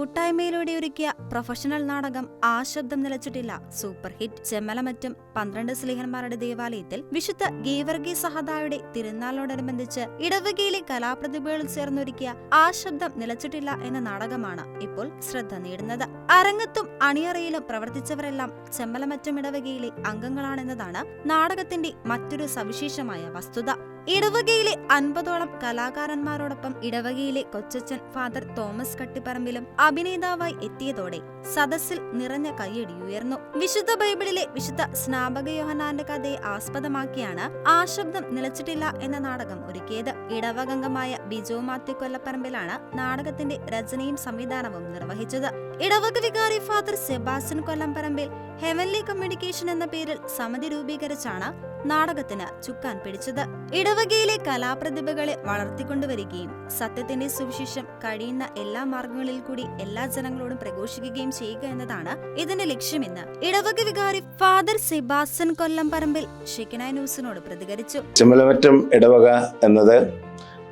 കൂട്ടായ്മയിലൂടെ ഒരുക്കിയ പ്രൊഫഷണൽ നാടകം ആ ശബ്ദം നിലച്ചിട്ടില്ല. സൂപ്പർ ഹിറ്റ് ചെമ്മലമറ്റം പന്ത്രണ്ട് സ്ലേഹന്മാരുടെ ദേവാലയത്തിൽ വിശുദ്ധ ഗീവർഗി സഹദായുടെ തിരുനാളിനോടനുബന്ധിച്ച് ഇടവകയിലെ കലാപ്രതിഭകളിൽ ചേർന്നൊരുക്കിയ ആ ശബ്ദം നിലച്ചിട്ടില്ല എന്ന നാടകമാണ് ഇപ്പോൾ ശ്രദ്ധ നേടുന്നത്. അരങ്ങത്തും അണിയറയിലും പ്രവർത്തിച്ചവരെല്ലാം ചെമ്മലമറ്റം ഇടവകയിലെ അംഗങ്ങളാണെന്നതാണ് നാടകത്തിന്റെ മറ്റൊരു സവിശേഷമായ വസ്തുത. ഇടവകയിലെ അൻപതോളം കലാകാരന്മാരോടൊപ്പം ഇടവകയിലെ കൊച്ചച്ചൻ ഫാദർ തോമസ് കട്ടിപ്പറമ്പിലും അഭിനേതാവായി എത്തിയതോടെ സദസ്സിൽ നിറഞ്ഞ കൈയടിയുയർന്നു വിശുദ്ധ ബൈബിളിലെ വിശുദ്ധ സ്നാപക യോഹനാന്റെ കഥയെ ആസ്പദമാക്കിയാണ് ആ ശബ്ദം നിലച്ചിട്ടില്ല എന്ന നാടകം ഒരുക്കിയത്. ഇടവകംഗമായ ബിജോ മാത്യു കൊല്ലപ്പറമ്പിലാണ് നാടകത്തിന്റെ രചനയും സംവിധാനവും നിർവഹിച്ചത്. ഇടവക വികാരി father Sebastian Kollamparambil heavenly communication എന്ന പേരിൽ സമിതി രൂപീകരിച്ചാണ് നാടകത്തിന് ചുക്കാൻ പിടിച്ചത്. ഇടവകയിലെ കലാപ്രതിഭകളെ വളർത്തിക്കൊണ്ടുവരികയും സത്യത്തിന്റെ സുവിശേഷം കഴിയുന്ന എല്ലാ മാർഗങ്ങളിൽ കൂടി എല്ലാ ജനങ്ങളോടും പ്രഘോഷിക്കുകയും ചെയ്യുക എന്നതാണ് ഇതിന്റെ ലക്ഷ്യമെന്ന് ഇടവക വികാരി ഫാദർ സെബാസ്റ്റ്യൻ കൊല്ലംപറമ്പിൽ ഷിക്കനായ ന്യൂസിനോട് പ്രതികരിച്ചു. ചുമലമറ്റം ഇടവക എന്നത്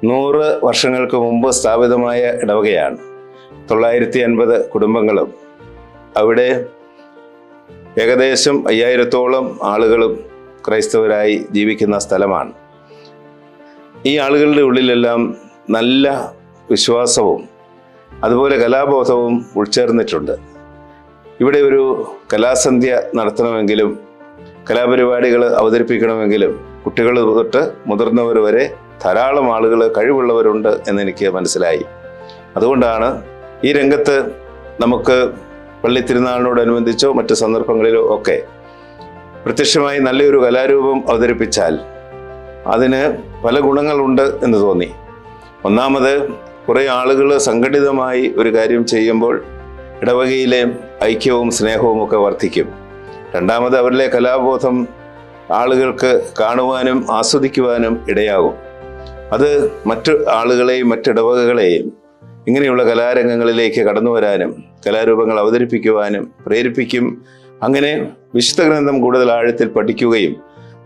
നൂറ് വർഷങ്ങൾക്ക് മുമ്പ് സ്ഥാപിതമായ ഇടവകയാണ്. തൊള്ളായിരത്തി അൻപത് കുടുംബങ്ങളും അവിടെ ഏകദേശം അയ്യായിരത്തോളം ആളുകളും ക്രൈസ്തവരായി ജീവിക്കുന്ന സ്ഥലമാണ്. ഈ ആളുകളുടെ ഉള്ളിലെല്ലാം നല്ല വിശ്വാസവും അതുപോലെ കലാബോധവും ഉൾച്ചേർന്നിട്ടുണ്ട്. ഇവിടെ ഒരു കലാസന്ധ്യ നടത്തണമെങ്കിലും കലാപരിപാടികൾ അവതരിപ്പിക്കണമെങ്കിലും കുട്ടികൾ തൊട്ട് മുതിർന്നവർ വരെ ധാരാളം ആളുകൾ കഴിവുള്ളവരുണ്ട് എന്നെനിക്ക് മനസ്സിലായി. അതുകൊണ്ടാണ് ഈ രംഗത്ത് നമുക്ക് പള്ളി തിരുനാളിനോടനുബന്ധിച്ചോ മറ്റ് സന്ദർഭങ്ങളിലോ ഒക്കെ പ്രത്യക്ഷമായി നല്ലൊരു കലാരൂപം അവതരിപ്പിച്ചാൽ അതിന് പല ഗുണങ്ങളുണ്ട് എന്ന് തോന്നി. ഒന്നാമത് കുറേ ആളുകൾ സംഘടിതമായി ഒരു കാര്യം ചെയ്യുമ്പോൾ ഇടവകയിലെ ഐക്യവും സ്നേഹവും ഒക്കെ വർദ്ധിക്കും. രണ്ടാമത് അവരിലെ കലാബോധം ആളുകൾക്ക് കാണുവാനും ആസ്വദിക്കുവാനും ഇടയാകും. അത് മറ്റു ആളുകളെയും മറ്റിടവകകളെയും ഇങ്ങനെയുള്ള കലാരംഗങ്ങളിലേക്ക് കടന്നു വരാനും കലാരൂപങ്ങൾ അവതരിപ്പിക്കുവാനും പ്രേരിപ്പിക്കും. അങ്ങനെ വിശുദ്ധ ഗ്രന്ഥം കൂടുതൽ ആഴത്തിൽ പഠിക്കുകയും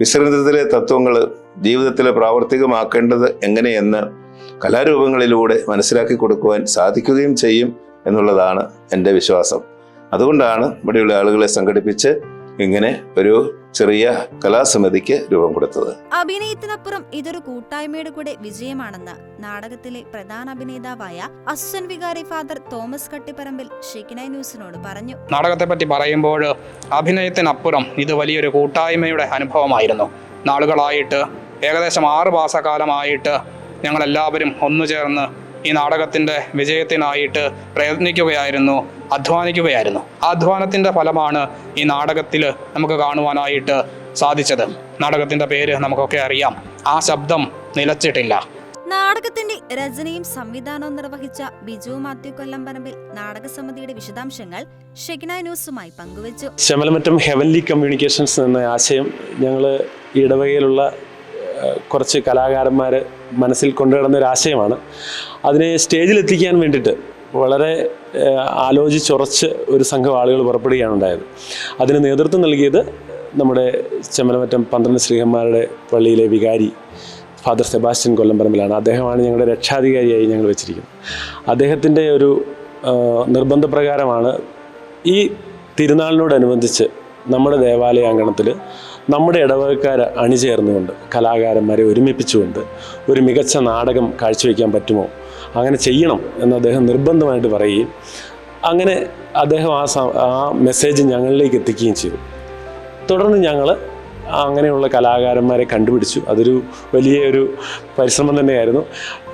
വിശ്വഗ്രന്ഥത്തിലെ തത്വങ്ങൾ ജീവിതത്തിൽ പ്രാവർത്തികമാക്കേണ്ടത് എങ്ങനെയെന്ന് കലാരൂപങ്ങളിലൂടെ മനസ്സിലാക്കി കൊടുക്കുവാൻ സാധിക്കുകയും ചെയ്യും എന്നുള്ളതാണ് എന്റെ വിശ്വാസം. അതുകൊണ്ടാണ് ഇവിടെയുള്ള ആളുകളെ സംഘടിപ്പിച്ച് ഇങ്ങനെ ഒരു ചെറിയ കലാസമിതിക്ക് രൂപം കൊടുത്തത്. അഭിനയത്തിനപ്പുറം ഇതൊരു കൂട്ടായ്മയുടെ കൂടെ വിജയമാണെന്ന് നാടകത്തിലെ പ്രധാന അഭിനേതാവായ അസുസൻ വികാരി ഫാദർ തോമസ് കട്ടിപ്പറമ്പിൽ ഷിക്കിനായ് ന്യൂസിനോട് പറഞ്ഞു. നാടകത്തെ പറ്റി പറയുമ്പോൾ അഭിനയത്തിനപ്പുറം ഇത് വലിയൊരു കൂട്ടായ്മയുടെ അനുഭവമായിരുന്നു. നാളുകളായിട്ട് ഏകദേശം ആറ് മാസക്കാലമായിട്ട് ഞങ്ങളെല്ലാവരും ഒന്നു ചേർന്ന് ഈ നാടകത്തിന്റെ വിജയത്തിനായിട്ട് പ്രയത്നിക്കുകയായിരുന്നു അധ്വാനിക്കുകയായിരുന്നു. ആ അധ്വാനത്തിന്റെ ഫലമാണ് ഈ നാടകത്തിൽ നമുക്ക് കാണുവാനായിട്ട് സാധിച്ചത്. നാടകത്തിന്റെ പേര് നമുക്കൊക്കെ അറിയാം. ആ ശബ്ദം നിലച്ചിട്ടില്ല. നാടകത്തിന്റെ രചനയും സംവിധാനവും നിർവഹിച്ച ബിജു മാത്യു കൊല്ലംപറമ്പിൽ നാടകസമിതിയുടെ വിശദാംശങ്ങൾ ഷെഗ്നായ് ന്യൂസുമായി പങ്കുവച്ചു. ശമലമറ്റം ഹെവൻലി കമ്മ്യൂണിക്കേഷൻസ് എന്ന ആശയം ഞങ്ങൾ ഇടവകയിലുള്ള കുറച്ച് കലാകാരന്മാർ മനസ്സിൽ കൊണ്ടുവരുന്ന ഒരു ആശയമാണ് അതിനെ സ്റ്റേജിലെത്തിക്കാൻ വേണ്ടിയിട്ട് വളരെ ആലോചിച്ചുറച്ച് ഒരു സംഘം ആളുകൾ പുറപ്പെടുകയാണ് ഉണ്ടായത്. അതിന് നേതൃത്വം നൽകിയത് നമ്മുടെ ചെമ്മലമറ്റം പന്ത്രണ്ട് ശ്രീഹന്മാരുടെ പള്ളിയിലെ വികാരി ഫാദർ സെബാസ്റ്റ്യൻ കൊല്ലംപറമ്പിലാണ്. അദ്ദേഹമാണ് ഞങ്ങളുടെ രക്ഷാധികാരിയായി ഞങ്ങൾ വെച്ചിരിക്കുന്നത്. അദ്ദേഹത്തിന്റെ ഒരു നിർബന്ധപ്രകാരമാണ് ഈ തിരുനാളിനോടനുബന്ധിച്ച് നമ്മുടെ ദേവാലയ അങ്കണത്തിൽ നമ്മുടെ ഇടവകക്കാർ അണിചേർന്നുകൊണ്ട് കലാകാരന്മാരെ ഒരുമിപ്പിച്ചുകൊണ്ട് ഒരു മികച്ച നാടകം കാഴ്ചവെക്കാൻ പറ്റുമോ? അങ്ങനെ ചെയ്യണം എന്ന് അദ്ദേഹം നിർബന്ധമായിട്ട് പറയുകയും അങ്ങനെ അദ്ദേഹം ആ ആ മെസ്സേജ് ഞങ്ങളിലേക്ക് എത്തിക്കുകയും ചെയ്തു. തുടർന്ന് ഞങ്ങൾ അങ്ങനെയുള്ള കലാകാരന്മാരെ കണ്ടുപിടിച്ചു. അതൊരു വലിയ ഒരു പരിശ്രമം തന്നെയായിരുന്നു.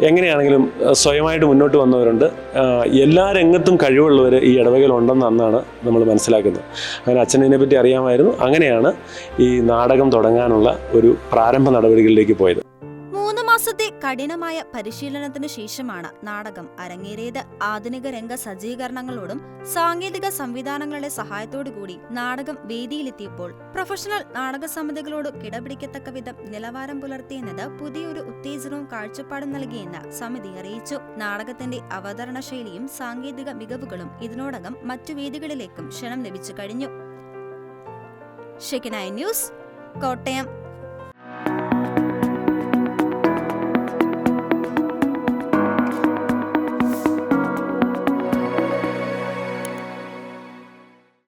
എങ്ങനെയാണെങ്കിലും സ്വയമായിട്ട് മുന്നോട്ട് വന്നവരുണ്ട്. എല്ലാ രംഗത്തും കഴിവുള്ളവർ ഈ ഇടവകയിൽ ഉണ്ടെന്ന് അന്നാണ് നമ്മൾ മനസ്സിലാക്കുന്നത്. അങ്ങനെ അച്ഛനെ പറ്റി അറിയാമായിരുന്നു. അങ്ങനെയാണ് ഈ നാടകം തുടങ്ങാനുള്ള ഒരു പ്രാരംഭ നടപടികളിലേക്ക് പോയത്. കഠിനമായ പരിശീലനത്തിന് ശേഷമാണ് നാടകം അരങ്ങേറിയത്. ആധുനിക രംഗ സജ്ജീകരണങ്ങളോടും സാങ്കേതിക സംവിധാനങ്ങളുടെ സഹായത്തോടു കൂടി നാടകം വേദിയിലെത്തിയപ്പോൾ പ്രൊഫഷണൽ നാടക സമിതികളോട് കിടപിടിക്കത്തക്ക വിധം നിലവാരം പുലർത്തിയെന്നത് പുതിയൊരു ഉത്തേജനവും കാഴ്ചപ്പാടും നൽകിയെന്ന് സമിതി അറിയിച്ചു. നാടകത്തിന്റെ അവതരണ ശൈലിയും സാങ്കേതിക മികവുകളും ഇതിനോടകം മറ്റു വേദികളിലേക്കും ക്ഷണം ലഭിച്ചു കഴിഞ്ഞു. ന്യൂസ് കോട്ടയം.